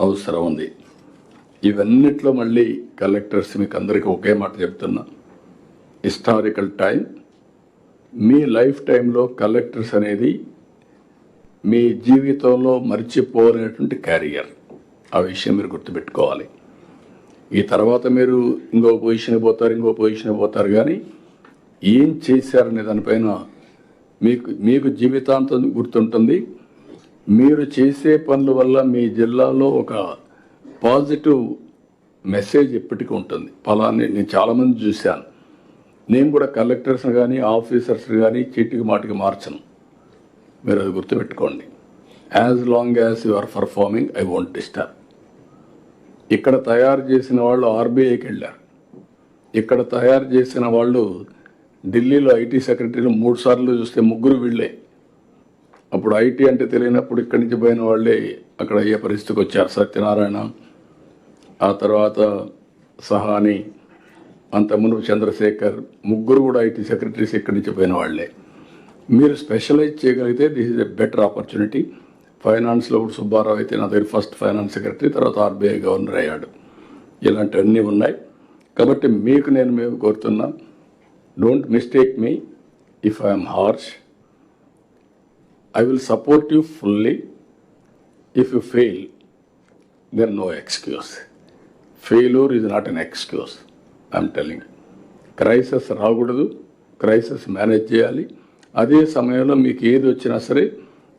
అవసరం ఉంది. ఇవన్నిట్లో మళ్ళీ కలెక్టర్స్ మీకు అందరికీ ఒకే మాట చెప్తున్నా. హిస్టారికల్ టైం మీ లైఫ్ టైంలో కలెక్టర్స్ అనేది మీ జీవితంలో మర్చిపోలేనటువంటి క్యారియర్. ఆ విషయం మీరు గుర్తుపెట్టుకోవాలి. ఈ తర్వాత మీరు ఇంకో పొజిషన్కి పోతారు ఇంకో పొజిషన్కి పోతారు కానీ ఏం చేశారనే దానిపైన మీకు మీకు జీవితాంతం గుర్తుంటుంది. మీరు చేసే పనుల వల్ల మీ జిల్లాలో ఒక పాజిటివ్ మెసేజ్ ఎప్పటికీ ఉంటుంది. ఫలాన్ని నేను చాలామంది చూశాను. నేను కూడా కలెక్టర్స్ కానీ ఆఫీసర్స్ కానీ చీటికి మాటికి మార్చను. మీరు అది గుర్తుపెట్టుకోండి. As long as you are performing I want disturb ఇక్కడ తయారు చేసిన వాళ్ళు ఆర్బీఐకి వెళ్ళారు. ఇక్కడ తయారు చేసిన వాళ్ళు ఢిల్లీలో ఐటీ సెక్రటరీలు మూడు సార్లు చూస్తే ముగ్గురు వీళ్ళే. అప్పుడు ఐటీ అంటే తెలియనప్పుడు ఇక్కడి నుంచి పోయిన వాళ్ళే అక్కడ అయ్యే పరిస్థితికి వచ్చారు సత్యనారాయణ. ఆ తర్వాత సహాని అంతకుముందు చంద్రశేఖర్ ముగ్గురు కూడా ఐటీ సెక్రటరీస్ ఇక్కడి నుంచి పోయిన వాళ్ళే. మీరు స్పెషలైజ్ చేయగలిగితే this is a better opportunity. ఫైనాన్స్లో ఇప్పుడు సుబ్బారావు అయితే నా దగ్గర ఫస్ట్ ఫైనాన్స్ సెక్రటరీ తర్వాత ఆర్బీఐ గవర్నర్ అయ్యాడు. ఇలాంటివన్నీ ఉన్నాయి. కాబట్టి మీకు నేను మేము కోరుతున్నా don't mistake me. If I'm harsh I will support you fully if you fail then no excuse failure is not an excuse I'm telling crisis రాకూడదు క్రైసిస్ మేనేజ్ చేయాలి. అదే సమయంలో మీకు ఏది వచ్చినా సరే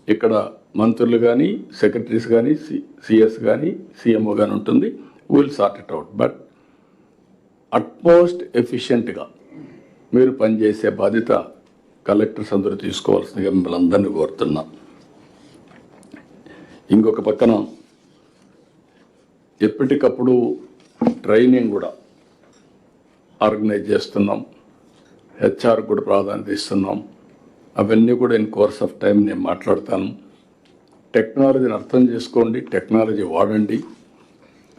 ఇక్కడ మంత్రులు కానీ సెక్రటరీస్ కానీ సి సిఎస్ కానీ సీఎంఓ కానీ ఉంటుంది. Will sort it out but utmost ఎఫిషియెంట్గా మీరు పనిచేసే బాధ్యత కలెక్టర్స్ అందరూ తీసుకోవాల్సిందిగా మిమ్మల్ని అందరినీ కోరుతున్నా. ఇంకొక పక్కన ఎప్పటికప్పుడు ట్రైనింగ్ కూడా ఆర్గనైజ్ చేస్తున్నాం. హెచ్ఆర్ కూడా ప్రాధాన్యత ఇస్తున్నాం. అవన్నీ కూడా ఇన్ కోర్స్ ఆఫ్ టైం నేను మాట్లాడతాను. టెక్నాలజీని అర్థం చేసుకోండి టెక్నాలజీ వాడండి.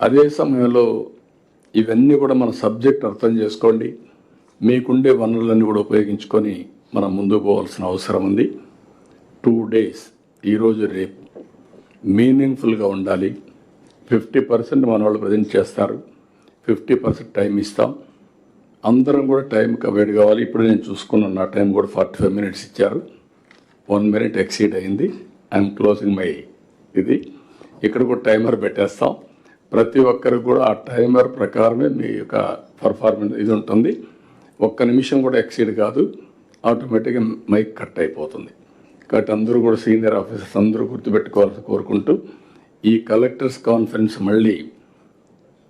అదే సమయంలో ఇవన్నీ కూడా మన సబ్జెక్ట్ అర్థం చేసుకోండి. మీకుండే వనరులన్నీ కూడా ఉపయోగించుకొని మనం ముందుకు పోవాల్సిన అవసరం ఉంది. టూ డేస్ ఈరోజు రేపు. మీనింగ్ఫుల్గా ఉండాలి. ఫిఫ్టీ పర్సెంట్ మన వాళ్ళు ప్రజెంట్ చేస్తారు. ఫిఫ్టీ పర్సెంట్ టైం ఇస్తాం. అందరం కూడా టైంకి అవైడ్ కావాలి. ఇప్పుడు నేను చూసుకున్నాను. నా టైం కూడా ఫార్టీ ఫైవ్ మినిట్స్ ఇచ్చారు. వన్ మినిట్ ఎక్సీడ్ అయింది. ఐఎమ్ క్లోజింగ్ మై ఇది. ఇక్కడ కూడా టైమర్ పెట్టేస్తాం. ప్రతి ఒక్కరికి కూడా ఆ టైమర్ ప్రకారమే మీ యొక్క పర్ఫార్మెన్స్ ఇది ఉంటుంది. ఒక్క నిమిషం కూడా ఎక్సీడ్ కాదు. ఆటోమేటిక్గా మైక్ కట్ అయిపోతుంది. కాబట్టి అందరూ కూడా సీనియర్ ఆఫీసర్స్ అందరూ గుర్తుపెట్టుకోవాలని కోరుకుంటూ ఈ కలెక్టర్స్ కాన్ఫరెన్స్ మళ్ళీ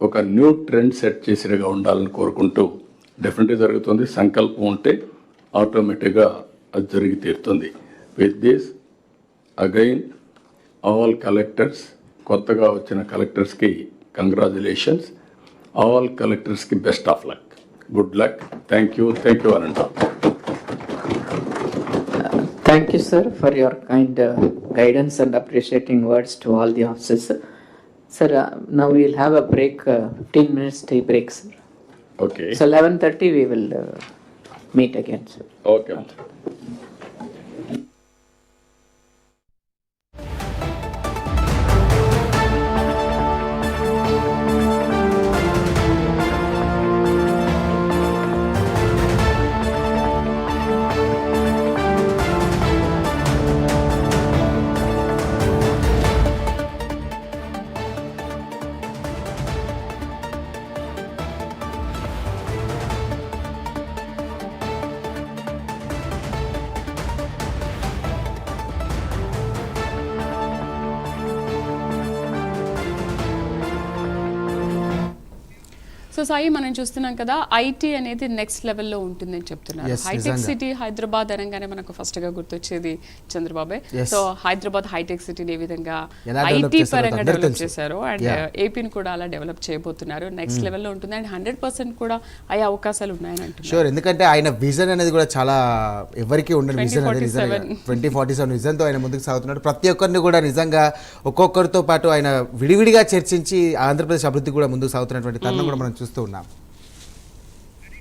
ఒక న్యూ ట్రెండ్ సెట్ చేసినగా ఉండాలని కోరుకుంటూ డెఫినెట్గా జరుగుతుంది. సంకల్పం ఉంటే ఆటోమేటిక్గా అది జరిగి తీరుతుంది. With this again all collectors కొత్తగా వచ్చిన కలెక్టర్స్కి congratulations all కలెక్టర్స్కి best of luck good luck thank you thank you అనంట Thank you, sir, for your kind uh, guidance and appreciating words to all the officers. Sir, uh, now we will have a break, uh, 15 minutes tea break, sir. Okay. So 11.30 we will uh, meet again, sir. Okay. okay. So Sai మనం చూస్తున్నాం కదా IT అనేది next లెవెల్లో ఉంటుందని చెప్తున్నారు hitech. City Hyderabad అనగానే మనకు ఫస్ట్గా గుర్తొచ్చేది చంద్రబాబే. సో హైదరాబాద్ హైటెక్ సిటీని ఏ విధంగా ఐటీ పరంగా డెవలప్. చేశారు అండ్. ఏపీని కూడా అలా డెవలప్ చేయబోతున్నారు నెక్స్ట్ లెవెల్లో ఉంటుంది అండ్ హండ్రెడ్ పర్సెంట్ కూడా అయ్యే అవకాశాలు ఉన్నాయని అంటున్నారు షూర్ ఎందుకంటే ఆయన విజన్ అనేది కూడా చాలా ఎవరికి ఉండని విజన్ అనేది నిజంగా 2047. ట్వంటీ ఫార్టీ సెవెన్ విజన్తో ఆయన ముందుకు సాగుతున్నాడు ప్రతి ఒక్కరిని కూడా నిజంగా ఒక్కొక్కరితో పాటు ఆయన విడివిడిగా చర్చించి ఆంధ్రప్రదేశ్ అభివృద్ధి కూడా ముందుకు సాగుతున్నటువంటి తరుణం కూడా మనం చూస్తూ ఉన్నాం.